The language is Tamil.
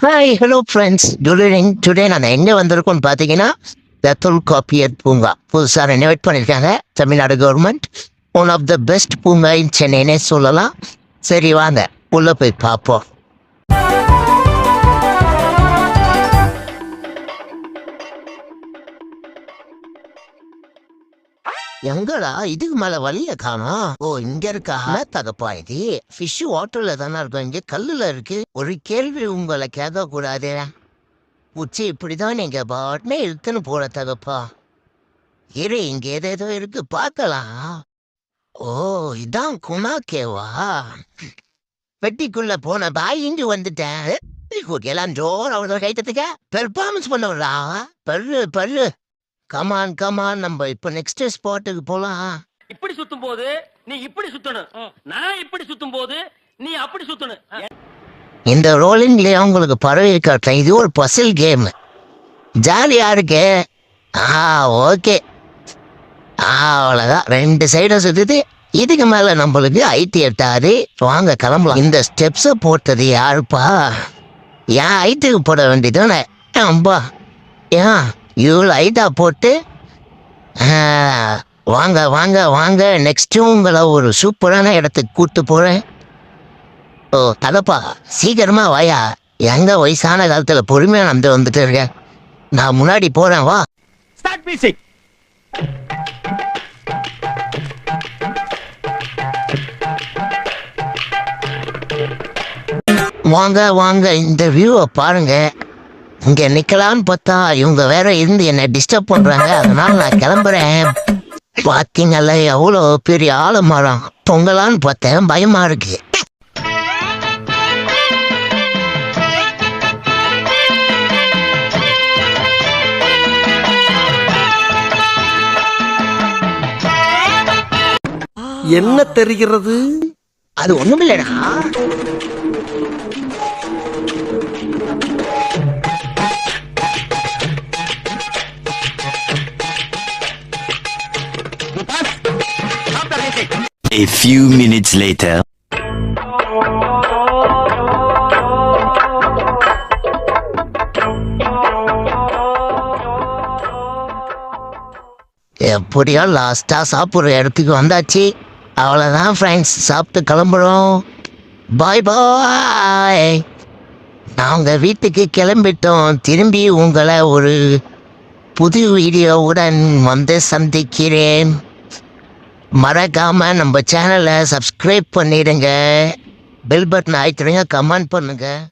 Hi hello friends today today நான் எங்கே வந்திருக்கோம்னு பார்த்தீங்கன்னா தத்துல் காப்பியர் பூங்கா. புதுசாக ரெனோவேட் பண்ணியிருக்காங்க. Tamil Nadu government one of the best பூங்கா இன் சென்னைன்னே சொல்லலாம். சரி வாங்க. உள்ளே போய் பார்ப்போம். எங்கடா இதுக்கு மேல வழிய காணோம் ஓ இங்க இருக்கா? தகப்பா இது ஃபிஷ் வாட்டர்ல தானே இருக்கும். இங்க கல்லுல இருக்கு. ஒரு கேள்வி உங்களை கேட்க கூடாது உச்சி இப்படிதான் நீங்க பாட்னே இருக்குன்னு போல தகப்பா. இரு இங்க ஏதேதோ இருக்கு. பார்க்கலாம். ஓ இதான் குணாக்கேவா? பெட்டிக்குள்ள போன பாய் இங்கு வந்துட்டேன். எல்லாம் ஜோர் அவ்வளோ கைத்தத்துக்க பெர்ஃபார்மன்ஸ் பண்ணவரா? பல்லு பல்லு. கமான் கமான் நம்ம இப்போ நெக்ஸ்ட் ஸ்பாட்டுக்கு போலாம். இப்படி சுத்தும் போது நீ இப்படி சுத்தணும். நான் இப்படி சுத்தும் போது நீ அப்படி சுத்தணும். இந்த ரோலிங்லேயே உங்களுக்கு பறவை காட்டுறேன் இது ஒரு பசில் கேம் ஜாலியா இருக்கு. ஆ ஓகே. அவ்வளோதான் ரெண்டு சைடும் சுத்துது. இதுக்கு மேல நம்மளுக்கு ஐடி எட்டாரு வாங்க கிளம்பலாம். இந்த ஸ்டெப்ஸை போட்டது யாருப்பா? ஏன் ஐட்டுக்கு போட வேண்டியதானே அம்பா ஏன்? இவ்வளோ ஐட்டா போட்டு வாங்க வாங்க வாங்க நெக்ஸ்ட்டு உங்களை ஒரு சூப்பரான இடத்துக்கு கூட்டு போகிறேன் ஓ தகப்பா சீக்கிரமா வாயா. எங்க வயசான காலத்துல பொறுமையா நடந்து வந்துட்டு இருக்கேன். நான் முன்னாடி போறேன் வா. ஸ்டார்ட் மியூசிக் வாங்க வாங்க இந்த வியூவை பாருங்க. இங்க நிக்கலாம்னு பார்த்தா இவங்க வேற இருந்து என்னை டிஸ்டர்ப் பண்றாங்க. அதனால நான் கிளம்புறேன். பாத்தீங்கல்ல எவ்வளோ பெரிய ஆலமரம் பொங்கலான்னு பார்த்தேன். பயமா இருக்கு. என்ன தெரிகிறது? அது ஒண்ணுமில்லடா. A few minutes later. எப்படியோ லாஸ்டா சாப்பிட்ற இடத்துக்கு வந்தாச்சு. அவ்வளோதான் ஃப்ரெண்ட்ஸ் சாப்பிட்டு கிளம்புறோம். பாய் பாய் நாங்கள் வீட்டுக்கு கிளம்பிட்டோம். திரும்பி உங்களை ஒரு புது வீடியோவுடன் வந்து சந்திக்கிறேன். மறக்காம நம்ம சேனலை சப்ஸ்கிரைப் பண்ணிடுங்க. பெல் பட்டன் ஆயிட்டுருங்க கமெண்ட் பண்ணுங்கள்